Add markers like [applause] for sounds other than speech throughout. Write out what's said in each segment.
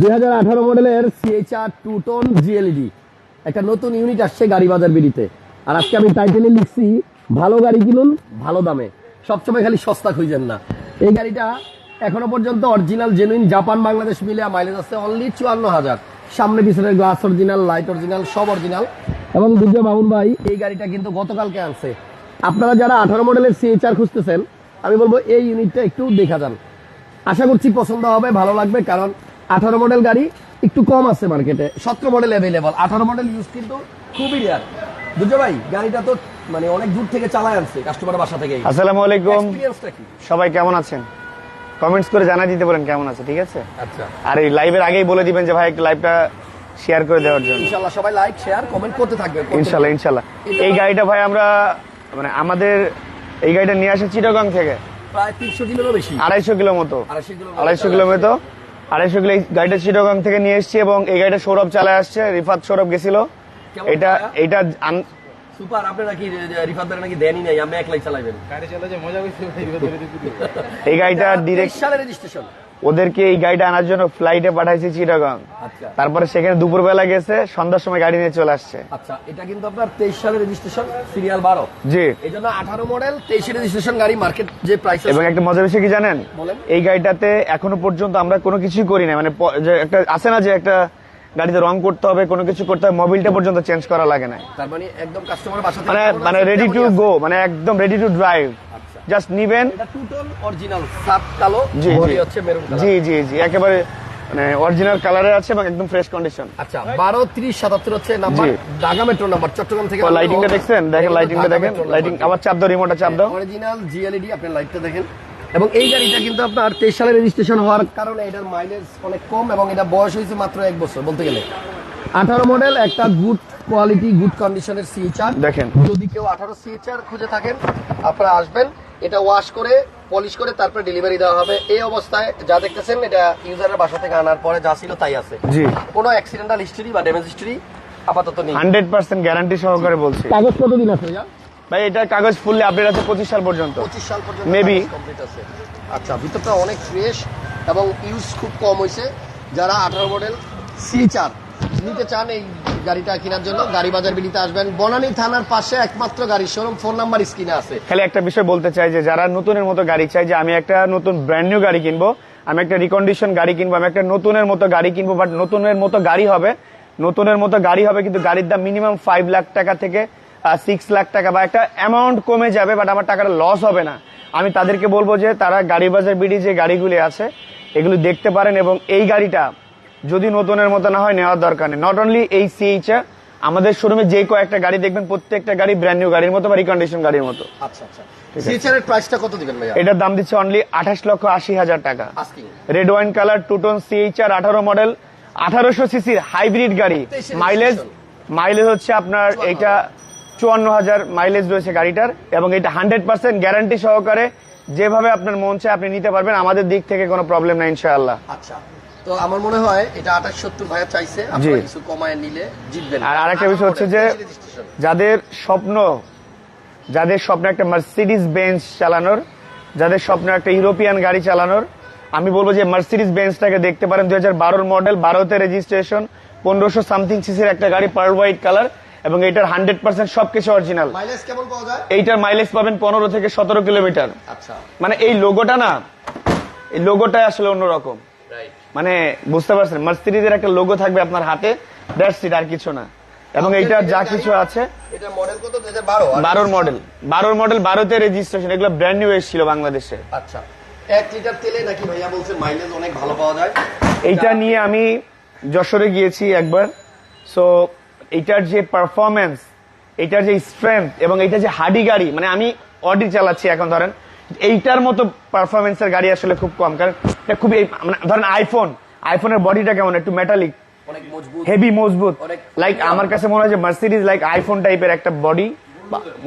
দুই হাজার আঠারো মডেলের সিএইচআর টু টোন জিএলইডি একটা নতুন ইউনিট আসছে গাড়ি বাজার বিড়িতে। আর আজকে আমি টাইটেলে লিখছি, ভালো গাড়ি কিনুন, ভালো দামে। সবসময় খালি সস্তা খুঁজেন না। এই গাড়িটা এখনও পর্যন্ত অরিজিনাল জেনুইন জাপান বাংলাদেশ মিলে মাইলেজ আছে অনলি চুয়ান্ন হাজার। সামনে পিছনের গ্লাস অরিজিনাল লাইট অরিজিনাল সব অরিজিনাল এবং দুর্য মামুন ভাই, এই গাড়িটা কিন্তু গতকালকে আনছে। আপনারা যারা আঠারো মডেলের সিএইচআর খুঁজতেছেন, আমি বলব এই ইউনিটটা একটু দেখা যান। আশা করছি পছন্দ হবে, ভালো লাগবে, কারণ আঠারো মডেল গাড়ি একটু কম আছে মার্কেটে সতেরো মডেল অ্যাভেলেবল আঠারো মডেল ইউজ কিন্তু খুবই রেয়ার বুঝছ ভাই? গাড়িটা তো মানে অনেক দূর থেকে চালায় আনছে কাস্টমার বাসা থেকে। আসসালামু আলাইকুম। সবাই কেমন আছেন? কমেন্টস করে জানা দিতে পারেন কেমন আছে ঠিক আছে? আচ্ছা। আর এই লাইভের আগেই বলে দিবেন যে ভাই একটু লাইভটা শেয়ার করে দেওয়ার জন্য। ইনশাল্লাহ সবাই লাইক শেয়ার কমেন্ট করতে থাকবে। ইনশাল্লাহ ইনশাল্লাহ। এটা- এই গাড়িটা ভাই আমরা মানে আমাদের এই গাড়িটা নিয়ে আসে চিটাগাং থেকে। প্রায় তিনশো কিলোরও বেশি। আড়াইশো কিলো মতো। আড়াইশো কিলো মতো আড়াইশো কিলো গাড়িটা চিটাগাং থেকে নিয়ে এসেছি এবং এই গাড়িটা সৌরভ চালায় আসছে রিফাত সৌরভ গেছিল। এটা এটা সুপার আপনি নাকি রিফাত ভাই নাকি দেনই নাই? আমি একলাই চালাইবেন। গাড়ি চালাতে মজা [laughs] এই গাড়িটা ডিরেকশন রেজিস্ট্রেশন ওদেরকে এই গাড়িটা আনার জন্য ফ্লাইটে পাঠাইছি চিটাগাং। আচ্ছা। তারপরে সেখানে দুপুরবেলা গেছে সন্ধ্যার সময় গাড়ি নিয়ে চলে আসছে। আচ্ছা এটা কিন্তু আপনার তেইশ সালের রেজিস্ট্রেশন সিরিয়াল বারো। জি। এই জন্য আঠারো মডেল রেজিস্ট্রেশন গাড়ি মার্কেট যে প্রাইস এবং একটা মজার বিষয় কি জানেন? এই গাড়িটাতে এখনও পর্যন্ত আমরা কোনো কিছুই করি না মানে একটা আছে না যে একটা গাড়িতে রং করতে হবে কোনো কিছু করতে হবে মোবিলটা পর্যন্ত চেঞ্জ করা লাগে না তার মানে একদম কাস্টমার মানে মানে রেডি টু গো মানে একদম রেডি টু ড্রাইভ। জাস্ট নিবেন। জি জি। জি একেবারে মানে অরিজিনাল কালারে আছে এবং একদম ফ্রেশ কন্ডিশন আচ্ছা বারো ত্রিশ সাতাত্তর হচ্ছে number. Dhaka metro number Chattogram থেকে লাইটিংটা দেখছেন? দেখেন লাইটিংটা দেখেন। লাইটিং আবার চাপ দাও রিমোটটা চাপ দাও। অরিজিনাল জিএলইডি আপনি লাইটটা দেখেন। এবং এই গাড়িটা কিন্তু আপনার তেইশ সালে রেজিস্ট্রেশন হওয়ার কারণে এটার মাইলেজ অনেক কম এবং এটা বয়স হয়েছে মাত্র এক বছর বলতে গেলে। আঠারো মডেল একটা গুড কোয়ালিটি গুড কন্ডিশনের সিএচআর দেখেন। যদি কেউ আঠারো সিএচআর খুঁজে থাকেন আপনারা আসবেন। এটা ওয়াশ করে পলিশ করে তারপরে ডেলিভারি দেওয়া হবে। এই অবস্থায় যা দেখতেছেন এটা ইউজারের বাসা থেকে আনার পরে যা ছিল তাই আছে। জি। কোনো অ্যাক্সিডেন্টাল হিস্ট্রি বা ড্যামেজ হিস্ট্রি আপাতত নেই। হান্ড্রেড পার্সেন্ট গ্যারান্টি সহকারে বলছি। কাগজ কতদিন আছে ভাই এটা কাগজ ফুললি আপডেট আছে পঁচিশ সাল পর্যন্ত। পঁচিশ সাল পর্যন্ত Maybe. কমপ্লিট আছে। আচ্ছা ভিতরটা অনেক ফ্রেশ এবং ইউজ খুব কম হয়েছে যারা আঠারো মডেল সি চার নিতে চান এই গাড়িটা কেনার জন্য গাড়ি বাজার বিলিতে আসবেন। বনানী থানার পাশে একমাত্র গাড়ি শোরুম ফোন নাম্বার স্ক্রিনে আছে। খালি একটা বিষয় বলতে চাই যে যারা নতুনের মতো গাড়ি চাই যে আমি একটা নতুন ব্র্যান্ড নিউ গাড়ি কিনবো, আমি একটা রিকন্ডিশন গাড়ি কিনবো, আমি একটা নতুনের মতো গাড়ি কিনবো বাট নতুনের মতো গাড়ি হবে, নতুনের মতো গাড়ি হবে কিন্তু গাড়ির দাম মিনিমাম ফাইভ লাখ টাকা থেকে সিক্স লাখ টাকা বা একটা অ্যামাউন্ট কমে যাবে বাট আমার টাকাটা লস হবে না। আমি তাদেরকে বলব যে তারা গাড়ি বাজার বিডি যে গাড়িগুলি আছে, এগুলো দেখতে পারেন এবং এই গাড়িটা যদি নতুনের মতো না হয় নেওয়ার দরকার নেই। নট অনলি এই সিএইচ আমাদের শোরুমে যে কয়েকটা গাড়ি দেখবেন প্রত্যেকটা গাড়ি ব্র্যান্ড নিউ গাড়ির মতো বা রিকন্ডিশন গাড়ির মতো। আচ্ছা আচ্ছা। সি প্রাইসটা কত দিবেন ভাইয়া? এটার দাম দিচ্ছে অনলি আঠাশ লক্ষ আশি হাজার টাকা। রেড ওয়াইন কালার টুটন সিএইচআর আঠারো মডেল আঠারোশো সিসির হাইব্রিড গাড়ি। মাইলেজ মাইলেজ হচ্ছে আপনার এটা চুয়ান্ন হাজার মাইলেজ রয়েছে গাড়িটার এবং এটা হান্ড্রেড পার্সেন্ট গ্যারান্টি সহকারে যেভাবে আপনার মন চায় আপনি নিতে পারবেন। আমাদের দিক থেকে কোনো প্রবলেম নাই ইনশাআল্লাহ। আচ্ছা। তো আমার মনে হয় এটা আঠাশ সত্তর ভাইয়া চাইছে আপনারা কিছু কমায় নিলে জিতবেন। আর আরেকটা বিষয় হচ্ছে যে যাদের স্বপ্ন যাদের স্বপ্ন একটা মার্সিডিজ বেঞ্চ চালানোর যাদের স্বপ্ন একটা ইউরোপিয়ান গাড়ি চালানোর আমি বলব যে মার্সিডিজ বেঞ্চটাকে দেখতে পারেন দুই হাজার বারোর মডেল বারোতে রেজিস্ট্রেশন পনেরোশো সামথিং সিসির একটা গাড়ি পার্ল হোয়াইট কালার এবং এটার হান্ড্রেড পার্সেন্ট সবকিছু অরিজিনাল এইটার মাইলেজ পাবেন পনেরো থেকে সতেরো কিলোমিটার আচ্ছা। মানে এই লোগোটা না এই লোগোটাই আসলে অন্যরকম। রাইট মানে বুঝতে পারছেন মার্সিডিজের একটা লোগো থাকবে আপনার হাতে দ্যাটস ইট আর কিছু না। এবং এইটার যা কিছু আছে এটা মডেল কত? বারোর মডেল বারোর মডেল বারোতে রেজিস্ট্রেশন এগুলো ব্র্যান্ড নিউ এসেছিল বাংলাদেশে। আচ্ছা এক লিটার তেলে নাকি ভাইয়া মাইলেজ অনেক ভালো পাওয়া যায়? এইটা নিয়ে আমি যশোরে গিয়েছি একবার। সো এইটার যে পারফরমেন্স এটার যে স্ট্রেংথ এবং এটা যে হাডি গাড়ি মানে আমি অডি চালাচ্ছি এখন ধরেন এইটার মতো পারফরমেন্সের গাড়ি আসলে খুব কম কারণ এটা খুবই মানে ধরেন আইফোন আইফোনের বডিটা কেমন? একটু মেটালিক হেভি মজবুত। লাইক আমার কাছে মনে হয় যে মার্সিডিজ লাইক আইফোন টাইপের একটা বডি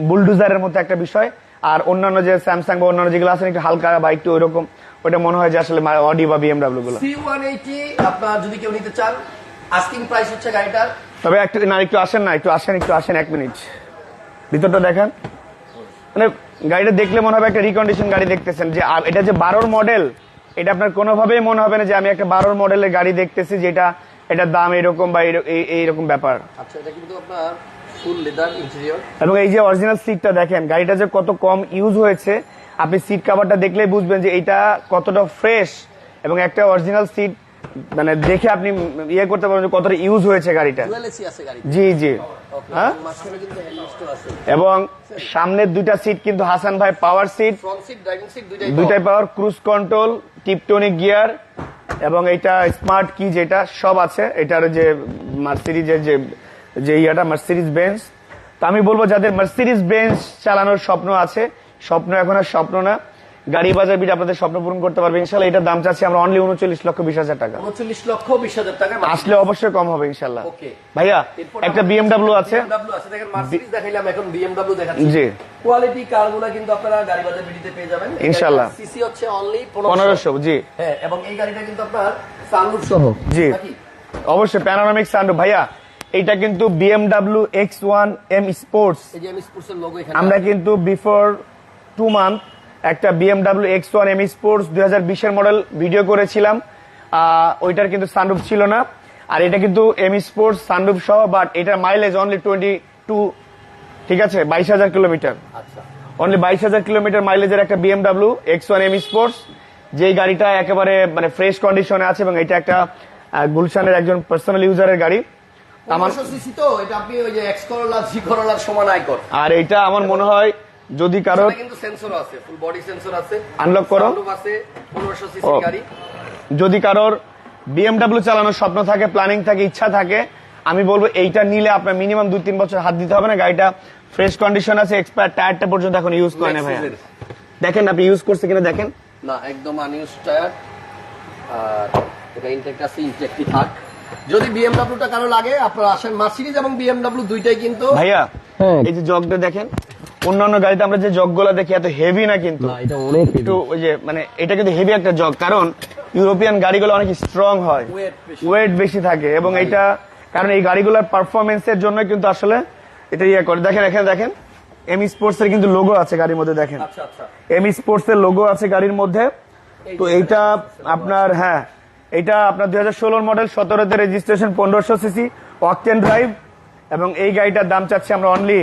বুলডুজারের মতো একটা বিষয়। আর অন্যান্য যে স্যামসাং বা অন্যান্য যেগুলো আছে একটু হালকা বা একটু ওইরকম ওটা মনে হয় যে আসলে অডি বা বিএমডাব্লিউ গুলো। আপনার যদি কেউ নিতে চান আস্কিং প্রাইস হচ্ছে গাড়িটার। তবে একটু না একটু আসেন না একটু আসেন একটু আসেন এক মিনিট ভিতরটা দেখেন। মানে গাড়িটা দেখলে মনে হবে একটা রিকন্ডিশন গাড়ি দেখতেছেন। যে এটা যে বারোর মডেল এটা আপনার কোনোভাবেই মনে হবে না যে আমি একটা বারোর মডেলের গাড়ি দেখতেছি যেটা এটার দাম এরকম বা এইরকম ব্যাপার। আচ্ছা এটা কিন্তু আপনার ফুল লেদার ইন্টেরিয়র এবং এই যে অরিজিনাল সিটটা দেখেন গাড়িটা যে কত কম ইউজ হয়েছে আপনি সিট কাভারটা দেখলেই বুঝবেন যে এটা কতটা ফ্রেশ এবং একটা অরিজিনাল সিট মানে দেখে আপনি ইয়ে করতে পারবেন কতটা ইউজ হয়েছে গাড়িটা। জি জি। হ্যাঁ? এবং সামনের দুইটা সিট কিন্তু হাসান ভাই পাওয়ার সিট দুইটাই power cruise control tiptronic gear এবং এটা স্মার্ট কি যেটা সব আছে। এটার যে মার্সিডিজের যে যে ইয়াটা মার্সিডিজ বেঞ্চ তো আমি বলব যাদের মার্সিডিজ বেঞ্চ চালানোর স্বপ্ন আছে স্বপ্ন এখন আর স্বপ্ন না। গাড়ি বাজার বিট আপনাদের স্বপ্ন পূরণ করতে পারবে ইনশাল্লাহ এটার দাম চাচ্ছি আমরা অনলি উনচল্লিশ লক্ষ বিশ হাজার টাকা। উনচল্লিশ লক্ষ বিশ হাজার টাকা আসলে অবশ্যই কম হবে ইনশাল্লাহ ভাইয়া একটা বিএমডাব্লিউ আছে। দেখাইলাম এখন বিএমডব্লিউ দেখাচ্ছি। জি। কোয়ালিটি কারগুলো কিন্তু আপনারা গাড়ি বাজার বিডিতে পেয়ে যাবেন। ইনশাআল্লাহ। সিসি হচ্ছে অনলি পনেরোশো। জি। হ্যাঁ এবং এই গাড়িটা কিন্তু আপনার সানরুফ সহ জি। অবশ্যই প্যানোরামিক সানরুফ ভাইয়া এটা কিন্তু BMW X one M sports আমরা কিন্তু বিফোর টু মান্থ একটা BMW X one M sports দুই হাজার বিশের মডেল ভিডিও করেছিলাম। ওইটার কিন্তু সানরুফ ছিল না। আর এটা কিন্তু এম স্পোর্টস সানরুফ সহ বাট এটার মাইলেজ অনলি টোয়েন্টি টু ঠিক আছে? বাইশ হাজার কিলোমিটার। আচ্ছা। অনলি বাইশ হাজার কিলোমিটার মাইলেজের একটা BMW X one M sports যেই গাড়িটা একেবারে মানে ফ্রেশ কন্ডিশনে আছে এবং এটা একটা গুলশানের একজন পার্সোনাল ইউজারের গাড়ি। আমার আমার এটা আপনি ওই যে এক্স করোলা জি করোলার সমান আইকর আর এটা আমার মনে হয় যদি কারও এটা কিন্তু সেন্সর আছে ফুল বডি সেন্সর আছে Unlock করো। আছে 1500 সিসি গাড়ি। যদি কারোর বিএমডাব্লিউ চালানোর স্বপ্ন থাকে প্ল্যানিং থাকে ইচ্ছা থাকে আমি বলব এইটা নিলে আপনার মিনিমাম দুই তিন বছর হাত দিতে হবে না। গাড়িটা ফ্রেশ কন্ডিশন আছে এক্সপায়ার টায়ারটা পর্যন্ত এখন ইউজ করে না ভাইয়া। দেখেন আপনি ইউজ করছে কিনা দেখেন। না একদম আনইউজ টায়ার আর এটা ইনটেক্ট আছে ইনটেক্টই থাক। যদি বিএমডব্লিউটা কারও লাগে আপনারা আসেন মার্সিডিজ এবং বিএমডব্লিউ দুইটাই কিন্তু ভাইয়া হ্যাঁ। এই যে জগটা দেখেন। অন্যান্য গাড়িতে আমরা যে জগ জগগুলো দেখি এত হেভি না কিন্তু। না এটা অনেক একটু ওই যে মানে এটা কিন্তু হেভি একটা জগ কারণ ইউরোপিয়ান গাড়িগুলো অনেক স্ট্রং হয়। ওয়েট বেশি। থাকে এবং এটা কারণ এই গাড়িগুলোর পারফরমেন্সের জন্য কিন্তু আসলে এটা ইয়ে করে। দেখেন এখানে দেখেন এম স্পোর্টস এর কিন্তু লোগো আছে গাড়ির মধ্যে দেখেন। আচ্ছা আচ্ছা। এম স্পোর্টস এর লোগো আছে গাড়ির মধ্যে। তো এইটা আপনার হ্যাঁ এটা আপনার দুই হাজার ষোলোর মডেল সতেরোতে রেজিস্ট্রেশন পনেরোশো সিসি অকটেন ড্রাইভ এবং এই গাড়িটার দাম চাচ্ছি আমরা অনলি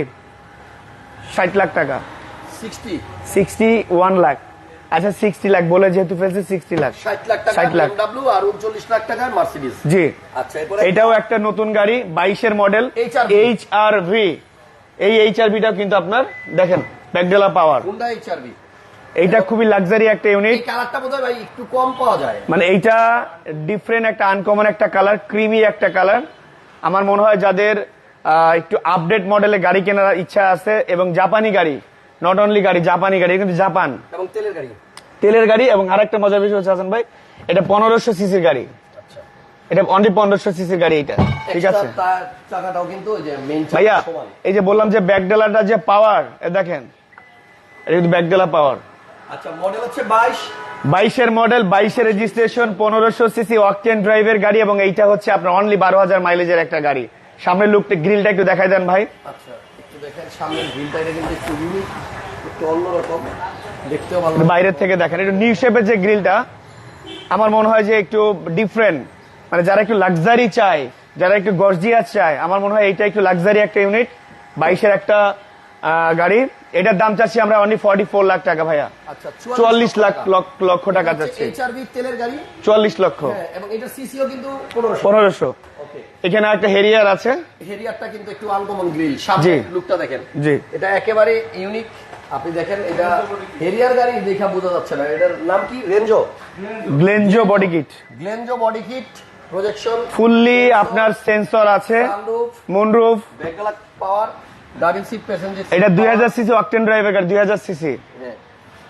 ষাট লাখ টাকা। সিক্সটি। ওয়ান লাখ। আচ্ছা সিক্সটি লাখ বলে যেহেতু ফেলছে সিক্সটি লাখ। 60 লাখ টাকা 60 লাখ। বিএমডব্লিউ আর 39 লাখ টাকার মার্সিডিজ জি। আচ্ছা এটাও একটা নতুন গাড়ি বাইশের মডেল এইচ আর ভি এই এইচ আর ভিটাও কিন্তু আপনার দেখেন ব্যাকডেলা পাওয়ার হুন্ডা এইচআরভি এইটা খুবই লাক্সারি একটা ইউনিট কালারটা বোধহয় ভাই একটু কম পাওয়া যায়। মানে এইটা ডিফারেন্ট একটা আনকমন একটা কালার ক্রিমি একটা কালার আমার মনে হয় যাদের একটু আপডেট মডেলে গাড়ি কেনার ইচ্ছা আছে এবং জাপানি গাড়ি নট অনলি গাড়ি জাপানি গাড়ি কিন্তু জাপান। এবং তেলের গাড়ি। তেলের গাড়ি এবং আরেকটা মজার বিষয় হচ্ছে হাসান ভাই এটা পনেরোশো সিসির গাড়ি। আচ্ছা। এটা অনলি পনেরোশো সিসির গাড়ি এটা ঠিক আছে? চাকাটাও কিন্তু ভাইয়া এই যে বললাম যে ব্যাকডেলারটা যে পাওয়ার দেখেন এটা কিন্তু ব্যাকডেলা পাওয়ার আচ্ছা মডেল হচ্ছে 22 বাইশের মডেল বাইশের রেজিস্ট্রেশন পনেরোশো সিসি অকটেন ড্রাইভের গাড়ি এবং এইটা হচ্ছে আপনার অনলি বারো হাজার মাইলেজের একটা গাড়ি। সামনের লুকটা গ্রিলটা একটু দেখাই দেন ভাই। আচ্ছা একটু দেখেন সামনের গ্রিলটা এটা কিন্তু একটু ইউনিক একটু অন্যরকম। দেখতেও ভালো বাইরের থেকে দেখেন একটু নিউ শেপের যে গ্রিলটা আমার মনে হয় যে একটু ডিফারেন্ট মানে যারা একটু লাক্সারি চায় যারা একটু গর্জিয়াস চায় আমার মনে হয় এইটা একটু লাক্সারি একটা ইউনিট বাইশের একটা গাড়ি। এটার দাম চাচ্ছি আমরা অনলি ফর্টি ফোর লাখ টাকা ভাইয়া। আচ্ছা চুয়াল্লিশ লাখ লক্ষ- টাকা চাচ্ছি। এইচআরভি তেলের গাড়ি? চুয়াল্লিশ লক্ষ। হ্যাঁ এবং এটা সিসিও কিন্তু পনেরোশো। এখানে একটা হেরিয়ার আছে। হেরিয়ারটা কিন্তু একটু আনকমন গ্রিল সামনে জি। লুকটা দেখেন। জি। এটা একেবারে ইউনিক আপনি দেখেন এটা হেরিয়ার গাড়ি দেখা বোঝা যাচ্ছে না। এটার নাম কি? রেঞ্জো গ্লেনজো বডি কিট গ্লেনজো বডি কিট প্রজেকশন ফুললি আপনার সেন্সর আছে। মুনরুফ ব্যাকলাক পাওয়ার ডাবল সিট প্যাসেঞ্জার এটা দুই হাজার সিসি অকটেন ড্রাইভের দুই হাজার সিসি। হ্যাঁ।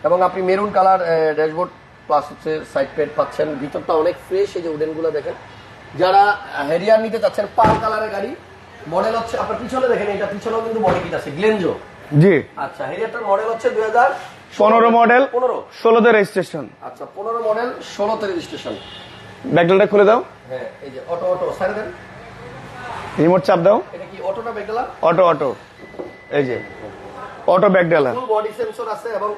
এবং আপনি মেরুন কালার ড্যাশবোর্ড প্লাস হচ্ছে সাইড প্যাড পাচ্ছেন। ভিতরটা অনেক ফ্রেশ এই যে উডেনগুলো দেখেন। যারা হেরিয়ার নিতে চাচ্ছেন পাল কালারের গাড়ি মডেল হচ্ছে আপনার পিছনে দেখেন এটা পিছনেও কিন্তু বডি কিট আছে গ্লেনজো জি। আচ্ছা হেরিয়ারটার মডেল হচ্ছে দুই হাজার পনেরো মডেল পনেরো। ষোলোতে রেজিস্ট্রেশন আচ্ছা পনেরো মডেল ষোলোতে রেজিস্ট্রেশন ব্যাকডেলটা খুলে দাও। হ্যাঁ এই যে অটো অটো সাইড দেন। রিমোট চাপ দাও। এটা কি অটোটা বেগলা অটো অটো এই যে অটো ব্যাকডেলা ফুল বডি সেন্সর আছে এবং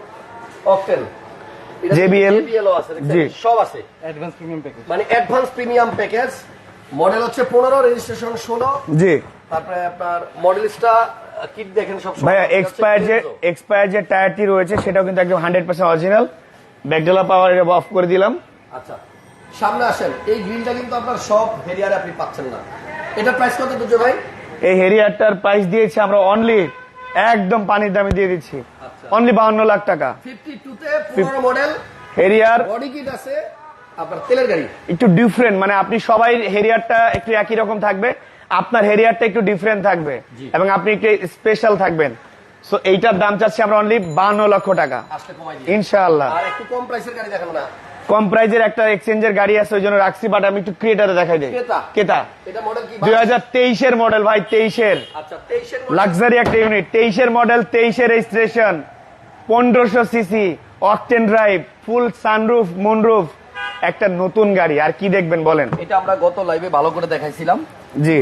আছে দেখছেন? জি। সব আছে। অ্যাডভান্স প্রিমিয়াম প্যাকেজ মানে অ্যাডভান্স প্রিমিয়াম প্যাকেজ মডেল হচ্ছে পনেরো রেজিস্ট্রেশন ষোলো। জি। তারপরে আপনার মডেলিস্টা কিট দেখেন সব। ভাইয়া এক্সপায়ার যে এক্সপায়ার যে টায়ারটি রয়েছে সেটাও কিন্তু একদম হান্ড্রেড পার্সেন্ট অরিজিনাল ব্যাকডেলা পাওয়ার এটা অফ করে দিলাম। আচ্ছা সামনে আসেন। এই গ্রিলটা কিন্তু আপনার সব ভেরিয়ারে আপনি পাচ্ছেন না। এটার প্রাইস কত দুজো ভাই? এই হেরিয়ারটার প্রাইস দিয়েছি আমরা অনলি একদম পানির দামে দিয়ে দিচ্ছি। আচ্ছা। অনলি বাউন্ন লাখ টাকা। মডেল হেরিয়ার বডি কিট আছে আপনার তেলের গাড়ি। একটু ডিফারেন্ট মানে আপনি সবাই হেরিয়ারটা একটু একই রকম থাকবে আপনার হেরিয়ারটা একটু ডিফারেন্ট থাকবে এবং আপনি একটু স্পেশাল থাকবেন। সো এইটার দাম চাচ্ছি আমরা অনলি বান্ন লক্ষ টাকা। ইনশাআল্লাহ। আর একটু কম প্রাইসের গাড়ি দেখানো না। কম প্রাইজের একটা এক্সচেঞ্জের গাড়ি আছে ওই জন্য রাখছি বাট আমি একটু ক্রিয়েটারে দেখাই দিই? কেতা দুই হাজার তেইশের মডেল ভাই তেইশের। আচ্ছা লাক্সারি একটা ইউনিট তেইশের মডেল তেইশের রেজিস্ট্রেশন পনেরোশো CC octane drive full sunroof moonroof একটা নতুন গাড়ি আর কি দেখবেন বলেন। এটা আমরা গত লাইভে ভালো করে দেখাইছিলাম। জি।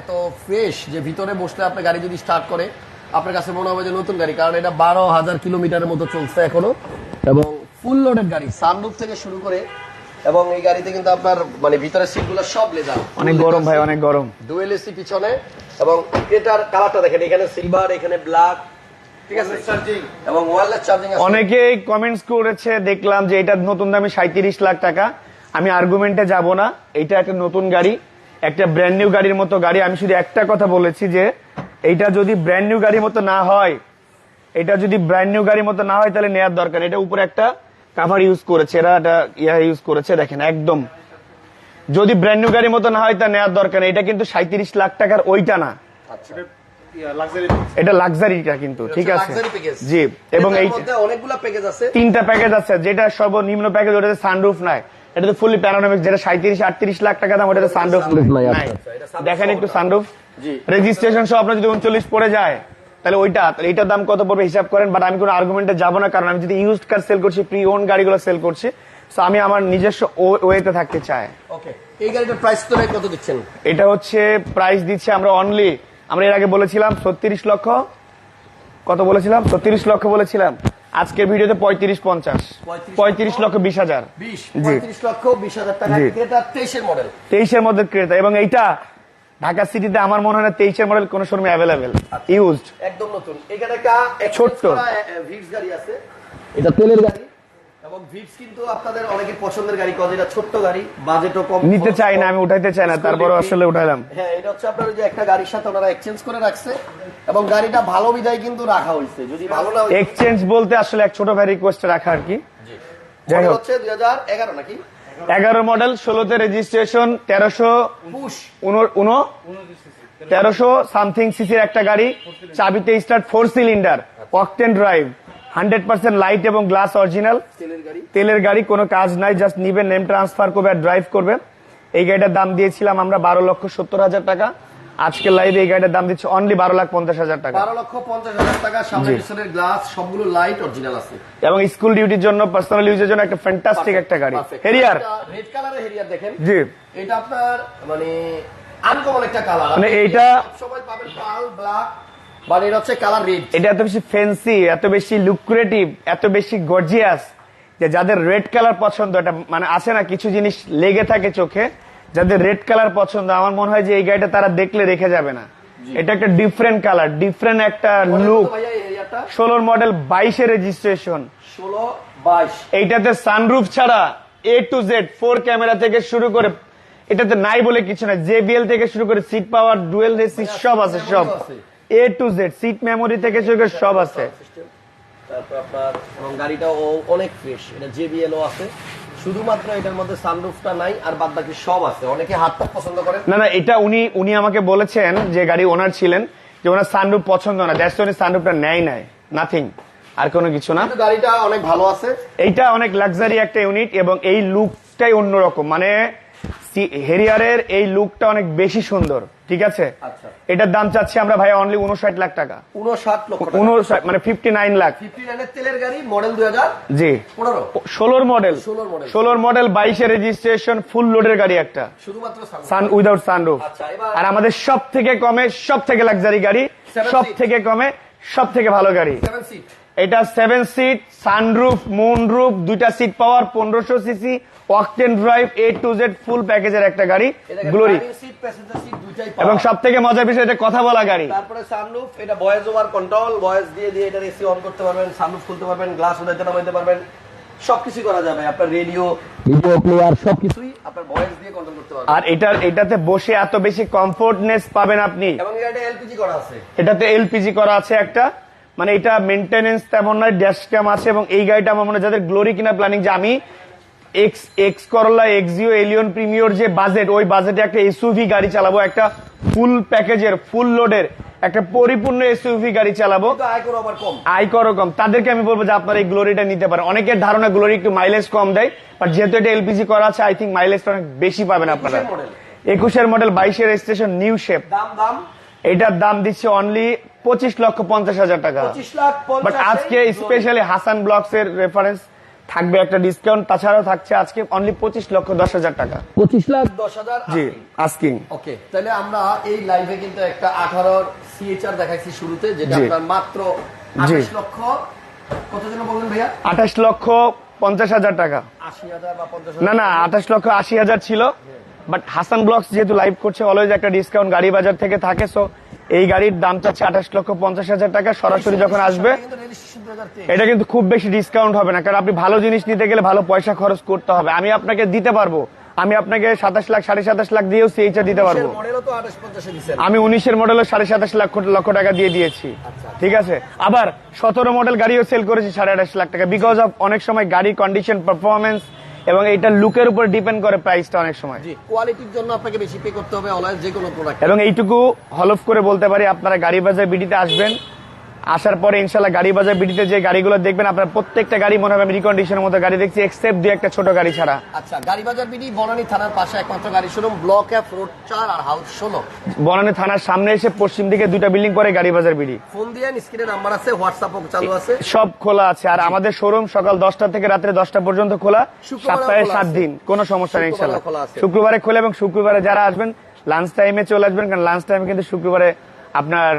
এত ফ্রেশ যে ভিতরে বসলে আপনার গাড়ি যদি স্টার্ট করে আপনার কাছে মনে হবে যে নতুন গাড়ি কারণ এটা বারো হাজার কিলোমিটারের মতো চলছে এখনও এবং ফুল লোডেড গাড়ি। সানরুফ থেকে শুরু করে এবং এই গাড়িতে কিন্তু আপনার মানে ভিতরে সিটগুলো সব লেদার অনেক গরম ভাই অনেক গরম। ডুয়েল এসি পিছনে এবং এটার কালারটা দেখেন এখানে সিলভার এখানে ব্ল্যাক এবং চার্জিং অনেকেই কমেন্টস করেছে দেখলাম যে এটা নতুন দামে সাঁত্রিশ লাখ টাকা। আমি আর্গুমেন্টে যাব না এটা একটা নতুন গাড়ি একটা ব্র্যান্ড নিউ গাড়ির মতো গাড়ি। আমি শুধু একটা কথা বলেছি যে এইটা যদি ব্র্যান্ড নিউ গাড়ির মতো না হয় এটা যদি ব্র্যান্ড নিউ গাড়ির মতো না হয় তাহলে নেওয়ার দরকার এটা উপরে একটা কাভার ইউজ করেছে এরা এটা ইয়া ইউজ করেছে দেখেন একদম। যদি ব্র্যান্ড নিউ গাড়ির মতো না হয় তা নেওয়ার দরকার নেই। এটা কিন্তু সাঁত্রিশ লাখ টাকার ওইটা না। আচ্ছা। এটা লাক্সারিটা কিন্তু ঠিক আছে। জি এবং এই মধ্যে প্যাকেজ আছে। তিনটা প্যাকেজ আছে যেটা সর্বনিম্ন প্যাকেজ ওটাতে সানরুফ নাই। এটাতে ফুলি প্যানোরামিক যেটা সাঁত্রিশ আটত্রিশ লাখ টাকা দাম ওটাতে সানরুফ নাই। দেখেন একটু সানরুফ রেজিস্ট্রেশন সহ আপনার যদি উনচল্লিশ পড়ে যায় তাহলে ওইটা তাহলে এইটার দাম কত পড়বে হিসাব করেন বাট আমি কোনো আর্গুমেন্টে যাব না কারণ আমি যদি ইউজড কার সেল করছি প্রি ওন গাড়িগুলো সেল করছি আমি আমার নিজস্ব ওয়েতে থাকতে চাই। ওকে এই গাড়িটার প্রাইস তো কত দিচ্ছেন? এটা হচ্ছে প্রাইস দিচ্ছে আমরা অনলি আমরা এর আগে বলেছিলাম ছত্রিশ লক্ষ কত বলেছিলাম? ছত্রিশ লক্ষ বলেছিলাম। আজকের ভিডিওতে পঁয়ত্রিশ পঞ্চাশ। পঁয়ত্রিশ লক্ষ? বিশ হাজার। বিশ লক্ষ বিশ হাজার টাকা জি। তেইশের মডেল তেইশের মধ্যে ক্রেতা এবং এইটা ঢাকা সিটিতে আমার মনে হয় না তেইশের মডেল কোন শোরুমে অ্যাভেলেবেল ইউজড একদম নতুন। এখানে একটা ছোট্ট। গাড়ি আছে। এটা তেলের গাড়ি। এবং ভিটস কিন্তু আপনাদের অনেকের পছন্দের গাড়ি কজ এটা ছোট্ট গাড়ি বাজেটও কম। নিতে চাই না আমি উঠাইতে চাই না তারপরে আসলে উঠাইলাম। হ্যাঁ এটা হচ্ছে আপনার যে একটা গাড়ির সাথে ওনারা এক্সচেঞ্জ করে রাখছে। এবং গাড়িটা ভালো বিদায় কিন্তু রাখা হয়েছে। যদি ভালো না এক্সচেঞ্জ বলতে আসলে এক ছোট ভাই রিকোয়েস্ট রাখা আর কি। যাই হোক। হচ্ছে দুই হাজার এগারো নাকি? এগারো মডেল ষোলোতে রেজিস্ট্রেশন তেরোশো তেরোশো সামথিং সিসির একটা গাড়ি চাবিতে start four cylinder octane drive hundred percent light এবং গ্লাস অরিজিনাল তেলের গাড়ি। তেলের গাড়ি কোনো কাজ নাই জাস্ট নিবে নেম ট্রান্সফার করবে আর ড্রাইভ করবে এই গাড়িটার দাম দিয়েছিলাম আমরা বারো লক্ষ সত্তর হাজার টাকা। আজকে লাইভে এই গাড়িটার দাম দিচ্ছে অনলি বারো লাখ পঞ্চাশ হাজার টাকা। বারো লক্ষ পঞ্চাশ হাজার টাকা সামনে পিছনের গ্লাস সবগুলো লাইট অরিজিনাল আছে। এবং স্কুল ডিউটির জন্য পার্সোনাল ইউজের জন্য একটা ফ্যান্টাস্টিক একটা গাড়ি। হেরিয়ার রেড কালারের হেরিয়ার দেখেন। জি। এটা আপনার মানে আনকমন একটা কালার মানে এইটা- সময় পাবেন পাল ব্ল্যাক মানে এটা হচ্ছে কালার রেড এটা এত বেশি ফ্যান্সি এত বেশি লুক্রেটিভ এত বেশি গর্জিয়াস যে যাদের রেড কালার পছন্দ এটা মানে আছে না কিছু জিনিস লেগে থাকে চোখে যাদের রেড কালার পছন্দ আমার মনে হয় যে এই গাড়িটা তারা দেখলে রেখে যাবে না। এটা একটা ডিফারেন্ট কালার ডিফারেন্ট একটা লুক ষোলোর মডেল বাইশে রেজিস্ট্রেশন ষোলো বাইশ। এইটাতে সানরুফ ছাড়া A to Z four camera থেকে শুরু করে এটাতে নাই বলে কিছু না জেবিএল থেকে শুরু করে সিট পাওয়ার ডুয়েল সিট সব আছে সব। A to Z seat memory থেকে শুরু করে সব আছে। তারপর আপনার অনেক ফ্রেশ এটা জেবিএল আছে। শুধুমাত্র এটার মধ্যে সানরুফটা নাই আর বাদ বাকি সব আছে। অনেকে হাতটা পছন্দ করেন। না না এটা উনি উনি আমাকে বলেছেন যে গাড়ি ওনার ছিলেন যে ওনার সানরুফ পছন্দ না। দ্যাটস উনি সানরুফটা নেয় নাই। নাথিং আর কোনো কিছু না। গাড়িটা অনেক ভালো আছে। এইটা অনেক লাক্সারি একটা ইউনিট এবং এই লুকটাই অন্যরকম। মানে হেরিয়ারের এই লুকটা অনেক বেশি সুন্দর ঠিক আছে? আচ্ছা। এটার দাম চাচ্ছি আমরা ভাই অনলি উনষাট লাখ টাকা। উনষাট লক্ষ উনষাট মানে ফিফটি নাইন লাখ তেলের গাড়ি মডেল দুই হাজার জি। ষোলোর মডেল 16 model। ষোলোর মডেল বাইশে রেজিস্ট্রেশন ফুল লোডের গাড়ি একটা। শুধুমাত্র সান উইদাউট সানরুফ আর আমাদের সব থেকে কমে সব থেকে লাক্সারি গাড়ি সব থেকে কমে সব থেকে ভালো গাড়ি। এটা সেভেন সিট সানরুফ মুনরুফ দুইটা সিট পাওয়ার পনেরোশো CC octane drive A to Z full প্যাকেজের একটা গাড়ি গ্লোরি এবং সব থেকে মজার বিষয় এটা কথা বলা গাড়ি। তারপরে সানরুফ এটা ভয়েস ওভার কন্ট্রোল ভয়েস দিয়ে দিয়ে এটা এসি অন করতে পারবেন সানরুফ খুলতে পারবেন গ্লাস উঠাইতে নামাইতে পারবেন সবকিছু করা যাবে আপনার রেডিও ভিডিও প্লেয়ার সবকিছুই আপনার ভয়েস দিয়ে কন্ট্রোল করতে পারবেন। আর এটা এটাতে বসে এত বেশি কমফোর্টনেস পাবেন আপনি। এবং এটা এলপিজি করা আছে। এটাতে এলপিজি করা আছে একটা। মানে এটা মেনটেনেন্স তেমন নয় ড্যাশ ক্যাম আছে এবং এই গাড়িটা আমার মনে হয় যাদের গ্লোরি কিনা প্ল্যানিং যে আমি X X Corolla Axio Allion Premio যে বাজেট ওই বাজেটে একটা এসইউভি গাড়ি চালাবো একটা ফুল প্যাকেজের ফুল লোডের একটা পরিপূর্ণ এসইউভি গাড়ি চালাবো। আয়কর আবার কম। তাদেরকে আমি বলব যে আপনারা এই গ্লোরিটা নিতে পারেন। অনেকের ধারণা গ্লোরি একটু মাইলেজ কম দেয় বাট যেহেতু এটা এলপিজি করা আছে আই থিঙ্ক মাইলেজটা অনেক বেশি পাবেন আপনারা। একুশের একুশের মডেল বাইশের স্টেশন নিউ শেপ দাম দাম? এটার দাম দিচ্ছে অনলি পঁচিশ লক্ষ পঞ্চাশ হাজার টাকা। বাট আজকে স্পেশালি হাসান ব্লগস এর রেফারেন্স থাকবে একটা ডিসকাউন্ট তাছাড়াও থাকছে আজকে অনলি পঁচিশ লক্ষ দশ হাজার টাকা। পঁচিশ লাখ দশ হাজার জি আস্কিং ওকে তাহলে আমরা এই লাইভে কিন্তু একটা আঠারোর সিএচআর দেখাইছি শুরুতে যেটা আপনার মাত্র জি। আঠাশ লক্ষ কত জন বললেন ভাইয়া? আঠাশ লক্ষ পঞ্চাশ হাজার টাকা। আশি হাজার বা পঞ্চাশ না না আঠাশ লক্ষ আশি হাজার ছিল। বাট হাসান ব্লগস যেহেতু লাইভ করছে অলওয়েজ একটা ডিসকাউন্ট গাড়ি বাজার থেকে থাকে সো এই গাড়ির দাম চাচ্ছে আঠাশ লক্ষ পঞ্চাশ হাজার টাকা। সরাসরি যখন আসবে। এটা কিন্তু খুব বেশি ডিসকাউন্ট হবে না, কারণ আপনি ভালো জিনিস নিতে গেলে ভালো পয়সা খরচ করতে হবে। আমি আপনাকে দিতে পারব। আমি আপনাকে সাতাশ লাখ, সাড়ে সাতাশ লাখ দিয়েও সিএইচআর দিতে পারব। মডেলও আমি উনিশের মডেলের সাড়ে সাতাশ লাখ, লক্ষ টাকা দিয়ে দিয়েছি। ঠিক আছে? আবার সতেরো মডেল গাড়িও সেল করেছি সাড়ে আঠাশ লাখ টাকা। বিকজ অফ অনেক সময় গাড়ি কন্ডিশন পারফরমেন্স এবং এটা লুকের উপর ডিপেন্ড করে প্রাইসটা অনেক সময়। জি। কোয়ালিটির জন্য আপনাকে বেশি পে করতে হবে অলওয়েজ যে কোনো প্রোডাক্ট এবং এইটুকু হলফ করে বলতে পারি আপনারা গাড়ি বাজার বিডিতে আসবেন আসার পরে ইনশাল্লাহ গাড়ি বাজার বিডিতে যে গাড়িগুলো দেখবেন আপনার প্রত্যেকটা গাড়ি মনে হবে আমি রিকন্ডিশনের মতো গাড়ি দেখছি এক্সেপ্ট দুই একটা ছোট গাড়ি ছাড়া। আচ্ছা গাড়ি বাজার বিডি বনানী থানার পাশে একমাত্র গাড়ি শোরুম ব্লক এফ রোড চার আর হাউস ষোলো। বনানী থানার সামনে এসে পশ্চিম দিকে দুইটা বিল্ডিং পরে গাড়ি বাজার বিডি। ফোন দিয়ে স্ক্রিনে নাম্বার আছে হোয়াটসঅ্যাপও চালু আছে। সব খোলা আছে আর আমাদের শোরুম সকাল দশটা থেকে রাত্রে দশটা পর্যন্ত খোলা সপ্তাহে সাত দিন কোনো সমস্যা নেই ইনশাল্লাহ শুক্রবারে খোলে এবং শুক্রবারে যারা আসবেন লাঞ্চ টাইমে চলে আসবেন কারণ লাঞ্চ টাইমে কিন্তু শুক্রবারে আপনার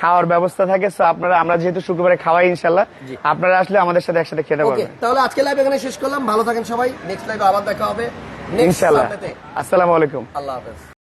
খাওয়ার ব্যবস্থা থাকে সো আপনারা আমরা যেহেতু শুক্রবারে খাওয়াই ইনশাল্লাহ আপনারা আসলে আমাদের সাথে একসাথে খেতে পারবেন। তাহলে আজকে লাইভ এখানে শেষ করলাম ভালো থাকেন সবাই নেক্সট লাইভে আবার দেখা হবে ইনশাল্লাহ আসসালামু আলাইকুম। আল্লাহ হাফেজ।